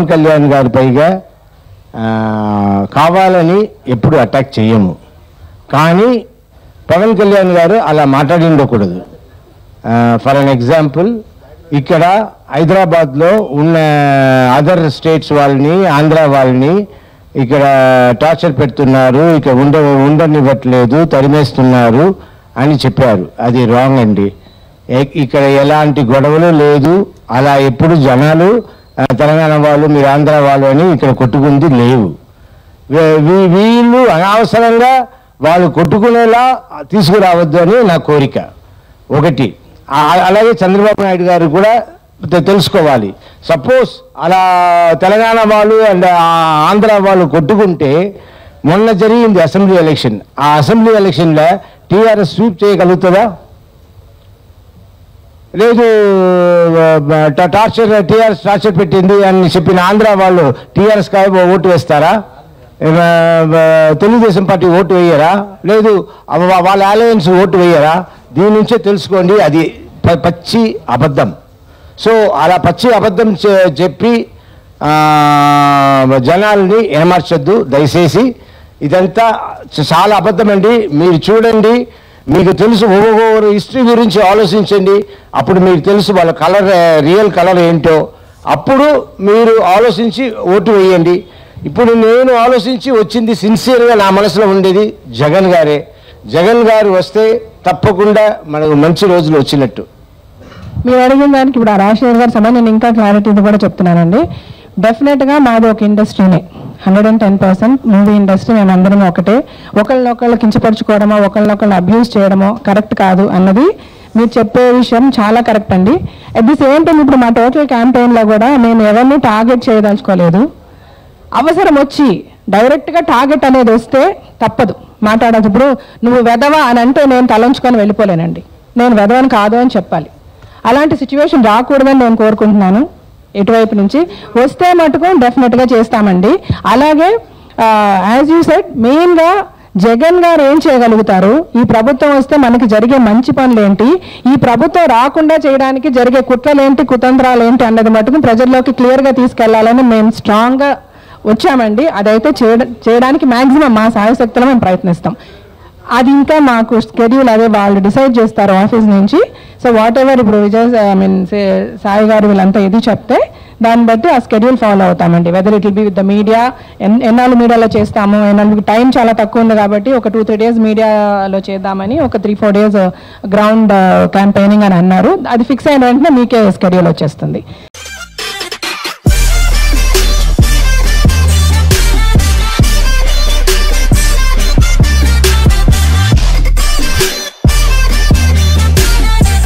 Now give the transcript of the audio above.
పవన్ కళ్యాణ్ గారి పైగా కావాలని ఎప్పుడు అటాక్ చేయము. కానీ పవన్ కళ్యాణ్ గారు అలా మాట్లాడి ఉండకూడదు ఫర్ అన్ ఎగ్జాంపుల్ ఇక్కడ హైదరాబాద్లో ఉన్న అదర్ స్టేట్స్ వాళ్ళని ఆంధ్ర వాళ్ళని ఇక్కడ టార్చర్ పెడుతున్నారు ఇక్కడ ఉండ ఉండనివ్వట్లేదు తరిమేస్తున్నారు అని చెప్పారు. అది రాంగ్ అండి. ఇక్కడ ఎలాంటి గొడవలు లేదు అలా ఎప్పుడు జనాలు తెలంగాణ వాళ్ళు మీరు ఆంధ్ర వాళ్ళు అని ఇక్కడ కొట్టుకుంది లేవు. వీళ్ళు అనవసరంగా వాళ్ళు కొట్టుకునేలా తీసుకురావద్దు అని నా కోరిక. ఒకటి. అలాగే చంద్రబాబు నాయుడు గారు కూడా తెలుసుకోవాలి. సపోజ్ అలా తెలంగాణ వాళ్ళు అండ్ ఆంధ్ర వాళ్ళు కొట్టుకుంటే మొన్న జరిగింది అసెంబ్లీ ఎలక్షన్. ఆ అసెంబ్లీ ఎలక్షన్లో టీఆర్ఎస్ స్వీప్ చేయగలుగుతుందా? లేదు టార్చర్ టీఆర్ఎస్ టార్చర్ పెట్టింది అని చెప్పిన ఆంధ్ర వాళ్ళు టీఆర్ఎస్ కాయ ఓటు వేస్తారా? తెలుగుదేశం పార్టీ ఓటు వేయరా? లేదు వాళ్ళ అలయన్స్ ఓటు వేయరా? దీని నుంచే తెలుసుకోండి అది ప- పచ్చి అబద్ధం. సో అలా పచ్చి అబద్ధం చెప్పి జనాల్ని ఏమార్చొద్దు దయచేసి. ఇదంతా చాలా అబద్ధం అండి మీరు చూడండి మీకు తెలుసు ఒక్కొక్కరు హిస్టరీ గురించి ఆలోచించండి. అప్పుడు మీకు తెలుసు వాళ్ళ కలర్ రియల్ కలర్ ఏంటో. అప్పుడు మీరు ఆలోచించి ఓటు వేయండి. ఇప్పుడు నేను ఆలోచించి వచ్చింది సిన్సియర్గా నా మనసులో ఉండేది జగన్ గారే. జగన్ గారు వస్తే తప్పకుండా మనకు మంచి రోజులు వచ్చినట్టు. మీరు అడిగిన దానికి ఇప్పుడు ఆ రాజశేఖర్ గారు సభ నేను ఇంకా క్లారిటీతో కూడా చెప్తున్నానండి. డెఫినెట్గా మాది ఒక ఇండస్ట్రీనే hundred and ten percent movie industry మేమందరం ఒకటే. ఒకళ్ళనొకళ్ళు కించపరుచుకోవడమో ఒకళ్ళనొకళ్ళు అబ్యూస్ చేయడమో కరెక్ట్ కాదు అన్నది మీరు చెప్పే విషయం చాలా కరెక్ట్ అండి. అట్ ది సేమ్ టైం ఇప్పుడు మా టోటల్ క్యాంపెయిన్లో కూడా మేము ఎవరిని టార్గెట్ చేయదలుచుకోలేదు. అవసరం వచ్చి డైరెక్ట్గా టార్గెట్ అనేది వస్తే తప్పదు. మాట్లాడదు ఇప్పుడు నువ్వు వెదవా అని అంటే నేను తలంచుకొని వెళ్ళిపోలేనండి. నేను వెదవని కాదు అని చెప్పాలి. అలాంటి సిచ్యువేషన్ రాకూడదని నేను కోరుకుంటున్నాను. ఇటువైపు నుంచి వస్తే మటుకు డెఫినెట్గా చేస్తామండి. అలాగే యాజ్ యూ సెడ్ మెయిన్గా జగన్ గారు ఏం చేయగలుగుతారు? ఈ ప్రభుత్వం వస్తే మనకి జరిగే మంచి పనులు ఏంటి ఈ ప్రభుత్వం రాకుండా చేయడానికి జరిగే కుట్రలేంటి? కుతంత్రాలు ఏంటి అన్నది మటుకు ప్రజల్లోకి క్లియర్గా తీసుకెళ్ళాలని మేము స్ట్రాంగ్గా వచ్చామండి. అదైతే చేయడానికి మ్యాక్సిమం మా సాయశక్తులు మేము ప్రయత్నిస్తాం. అది ఇంకా మాకు షెడ్యూల్ అదే వాళ్ళు డిసైడ్ చేస్తారు ఆఫీస్ నుంచి. సో వాట్ ఎవర్ ఇప్పుడు విజయ్ ఐ మీన్ సాయి గారు వీళ్ళంతా ఇది చెప్తే దాన్ని బట్టి ఆ schedule follow అవుతామండి. Whether it will be with the media ఎన్నాళ్ళు మీడియాలో చేస్తాము ఎన్నాళ్ళు టైం చాలా తక్కువ ఉంది కాబట్టి ఒక టూ త్రీ డేస్ మీడియాలో చేద్దామని ఒక three four days ground campaigning అని అన్నారు. అది ఫిక్స్ అయిన వెంటనే మీకే స్కెడ్యూల్ వచ్చేస్తుంది.